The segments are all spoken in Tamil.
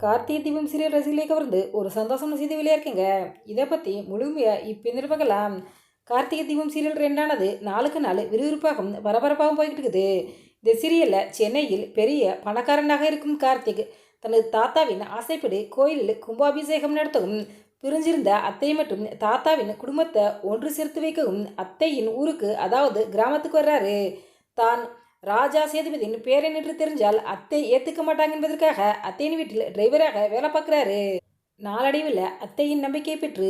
கார்த்திகை தீபம் சீரியல் ரசிகளை கவர்ந்து ஒரு சந்தோஷமான செய்தி வெளியாக இருக்குங்க இதை பற்றி முழுமையாக இப்போ பார்க்கலாம் கார்த்திகை தீபம் சீரியல் ரெண்டானது நாளுக்கு நாள் விறுவிறுப்பாகவும் பரபரப்பாகவும் போய்கிட்டு இருக்குது. இந்த சீரியலில் சென்னையில் பெரிய பணக்காரனாக இருக்கும் கார்த்திக் தனது தாத்தாவின் ஆசைப்படி கோயிலில் கும்பாபிஷேகம் நடத்தவும் பிரிஞ்சிருந்த அத்தை மற்றும் தாத்தாவின் குடும்பத்தை ஒன்று சேர்த்து வைக்கவும் அத்தையின் ஊருக்கு அதாவது கிராமத்துக்கு வர்றாரு. தான் ராஜா சேதுபதியின் பேரன் என்று தெரிஞ்சால் அத்தை ஏற்றுக்க மாட்டாங்க என்பதற்காக அத்தையின் வீட்டில் டிரைவராக வேலை பார்க்குறாரு. நாளடைவில் அத்தையின் நம்பிக்கை பெற்று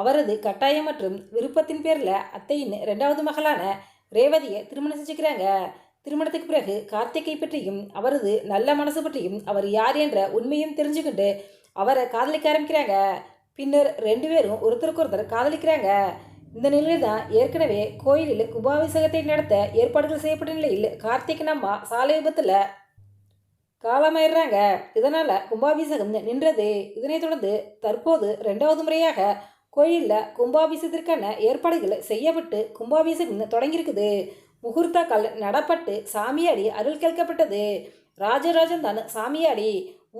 அவரது கட்டாயம் மற்றும் விருப்பத்தின் பேரில் அத்தையின் ரெண்டாவது மகளான ரேவதியை திருமணம் செஞ்சுக்கிறாங்க. திருமணத்துக்கு பிறகு கார்த்திகை பற்றியும் அவரது நல்ல மனசு பற்றியும் அவர் யார் என்ற உண்மையும் தெரிஞ்சுக்கிட்டு அவரை காதலிக்க ஆரம்பிக்கிறாங்க. பின்னர் ரெண்டு பேரும் ஒருத்தருக்கு ஒருத்தர் காதலிக்கிறாங்க. இந்த நிலையில் தான் ஏற்கனவே கோயிலில் கும்பாபிஷேகத்தை நடத்த ஏற்பாடுகள் செய்யப்பட்ட நிலையில் கார்த்திக் அம்மா சாலை விபத்தில் காலமாயிடுறாங்க. இதனால் கும்பாபிஷேகம் நின்றது. இதனைத் தொடர்ந்து தற்போது ரெண்டாவது முறையாக கோயிலில் கும்பாபிஷேகத்திற்கான ஏற்பாடுகள் செய்யப்பட்டு கும்பாபிஷேகம் தொடங்கியிருக்குது. முகூர்த்தக்கால் நடப்பட்டு சாமியாடி அருள் கேட்கப்பட்டது. ராஜராஜன் தான் சாமியாடி.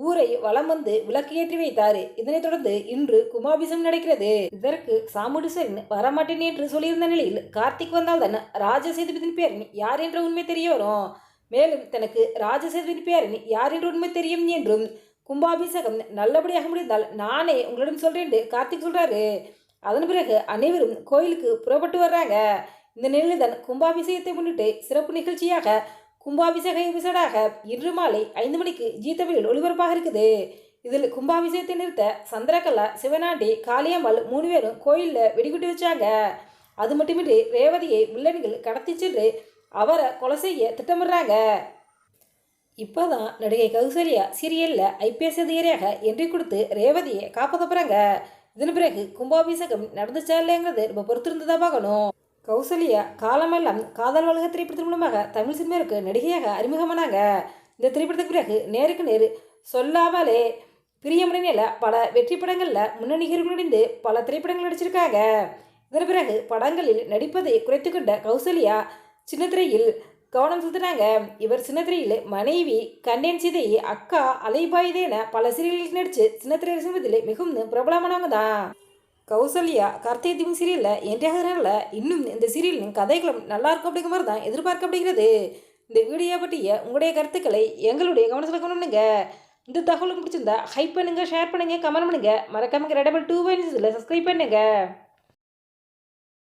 ஊரை வலம் வந்து விளக்கு ஏற்றி வைத்தார். இதனைத் தொடர்ந்து இன்று கும்பாபிஷேகம் நடக்கிறது. இதற்கு சாமுடீஸ்வரன் வரமாட்டேன் என்று சொல்லியிருந்த நிலையில் கார்த்திக் வந்தால் தான் ராஜசேதுபதியின் பேரன் யார் என்ற உண்மை தெரிய வரும். மேலும் தனக்கு ராஜசேதுபதியின் பேரன் யார் என்ற உண்மை தெரியும் என்றும் கும்பாபிஷேகம் நல்லபடியாக முடிந்தால் நானே உங்களிடம் சொல்கிறேன் என்று கார்த்திக் சொல்கிறாரு அதன் பிறகு அனைவரும் கோயிலுக்கு புறப்பட்டு வர்றாங்க. இந்த நிலையில் தான் கும்பாபிஷேகத்தை முன்னிட்டு சிறப்பு நிகழ்ச்சியாக கும்பாபிஷேக எபிசோடாக இன்று மாலை ஐந்து மணிக்கு ஜி தமிழில் ஒளிபரப்பாக இருக்குது. இதில் கும்பாபிஷேகத்தை நிறுத்த சந்திரகலா சிவனாண்டி காளியம்மாள் மூணு பேரும் கோயிலில் வெடிகுட்டி வச்சாங்க. அது மட்டுமின்றி ரேவதியை வில்லன்கள் கடத்தி சென்று அவரை கொலை செய்ய திட்டமிடுறாங்க. இப்போ தான் நடிகை கௌசல்யா சீரியலில் ஐபிஎஸ் அதிகாரியாக என்ட்ரி கொடுத்து ரேவதியை காப்பாற்ற இதன் பிறகு கும்பாபிஷேகம் நடந்துச்சா இல்லைங்கிறது ரொம்ப பொறுத்திருந்ததாக பார்க்கணும். கௌசல்யா காலமெல்லாம் காதல் வழக திரைப்படத்தின் மூலமாக தமிழ் சினிமாவுக்கு நடிகையாக அறிமுகமானாங்க. இந்த திரைப்படத்துக்கு பிறகு நேருக்கு நேரு சொல்லாமலே பிரியமுடனில் பல வெற்றி படங்களில் முன்னணி நடிந்து பல திரைப்படங்கள் நடிச்சிருக்காங்க. இதன் பிறகு படங்களில் நடிப்பதை குறைத்து கொண்ட கௌசல்யா சின்னத்திரையில் கவனம் செலுத்தினாங்க. இவர் சின்னத்திரையில் மனைவி கண்ணேன் சீதை அக்கா அலைபாயுதேன பல சீரியல்களில் நடித்து சின்னத்திரை சிம்மத்தில் மிகவும் பிரபலமானவங்க தான். கௌசல்யா கார்த்திகை தீபம் சீரியலில் என்றாகிறனால இன்னும் இந்த சீரியலின் கதைகளும் நல்லா இருக்கும் அப்படிங்கிற மாதிரி தான் எதிர்பார்க்கப்படுகிறது இந்த வீடியோ பற்றிய உங்களுடைய கருத்துக்களை எங்களுடைய கவனத்தில் கவனம்னுங்க. இந்த தகவலுக்கு பிடிச்சிருந்தா ஹைப் பண்ணுங்கள் ஷேர் பண்ணுங்கள் கமெண்ட் பண்ணுங்கள் மறக்காமல் ரெடபிள் டூ பாயிண்ட்ஸில் சப்ஸ்கிரைப் பண்ணுங்கள்